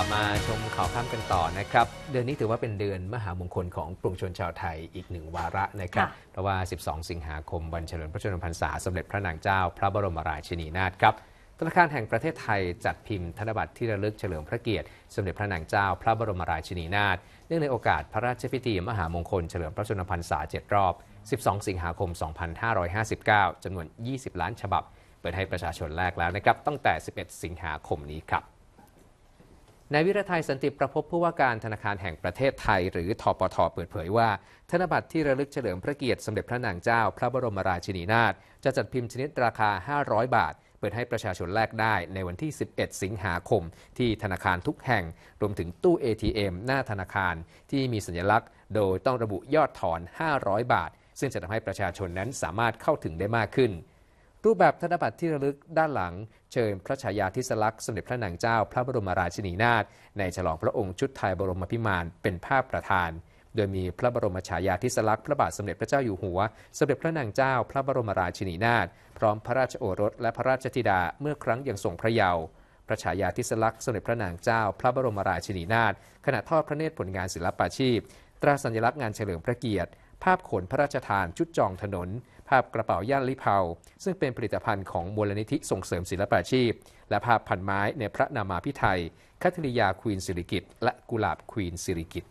ลับมาชมข่าวข้ามกันต่อนะครับ เดือนนี้ถือว่าเป็นเดือนมหามงคลของปวงชนชาวไทยอีกหนึ่งวาระนะครับค่ะเพราะว่า 12 สิงหาคมวันเฉลิมพระชนมพรรษาสมเด็จพระนางเจ้า พระบรมราชินีนาถครับธนาคารแห่งประเทศไทยจัดพิมพ์ธนบัตรที่ระลึกเฉลิมพระเกียรติ สมเด็จพระนางเจ้า พระบรมราชินีนาถเนื่องในโอกาสพระราชพิธีมหามงคลเฉลิมพระชนมพรรษา 7 รอบ 12 สิงหาคม 2559จำนวน 20 ล้านฉบับ เปิดให้ประชาชนแลกแล้วนะครับตั้งแต่ 11 สิงหาคมนี้ครับ นายวิรไทยสันติประพบผู้ว่าการธนาคารแห่งประเทศไทย หรือทปทเปิดเผยว่า ธนบัตรที่ระลึกเฉลิมพระเกียรติสมเด็จพระนางเจ้า พระบรมราชินีนาถจะจัดพิมพ์ชนิดราคา 500 บาท เปิดให้ประชาชนแลกได้ในวันที่ 11 สิงหาคม ที่ธนาคารทุกแห่ง รวมถึงตู้ ATM หน้าธนาคารที่มีสัญลักษณ์ โดยต้องระบุยอดถอน 500 บาท ซึ่งจะทำให้ประชาชนนั้นสามารถเข้าถึงได้มากขึ้น รูปแบบธนบัตรที่ระลึกด้านหลัง เชิญพระฉายาธิสลักษณ์สมเด็จพระนางเจ้า พระบรมราชินีนาถในฉลองพระองค์ชุดไทยบรมพิมานเป็นภาพประธาน โดยมีพระบรมฉายาธิสลักษณ์พระบาทสมเด็จพระเจ้าอยู่หัว สมเด็จพระนางเจ้า พระบรมราชินีนาถพร้อมพระราชโอรสและพระราชธิดาเมื่อครั้งยังทรงพระเยาว์พระฉายาธิสลักษณ์สมเด็จพระนางเจ้า พระบรมราชินีนาถขณะทอดพระเนตรผลงานศิลปาชีพ ตราสัญลักษณ์งานเฉลิมพระเกียรติ ภาพขนพระราชทานชุดจองถนน ภาพกระเป๋าย่านลิเผาซึ่งเป็นผลิตภัณฑ์ของมูลนิธิส่งเสริมศิลปาชีพ และภาพพันไม้ในพระนามาพิไทยคัทริยาควีนสิริกิตและกุหลาบควีนสิริกิต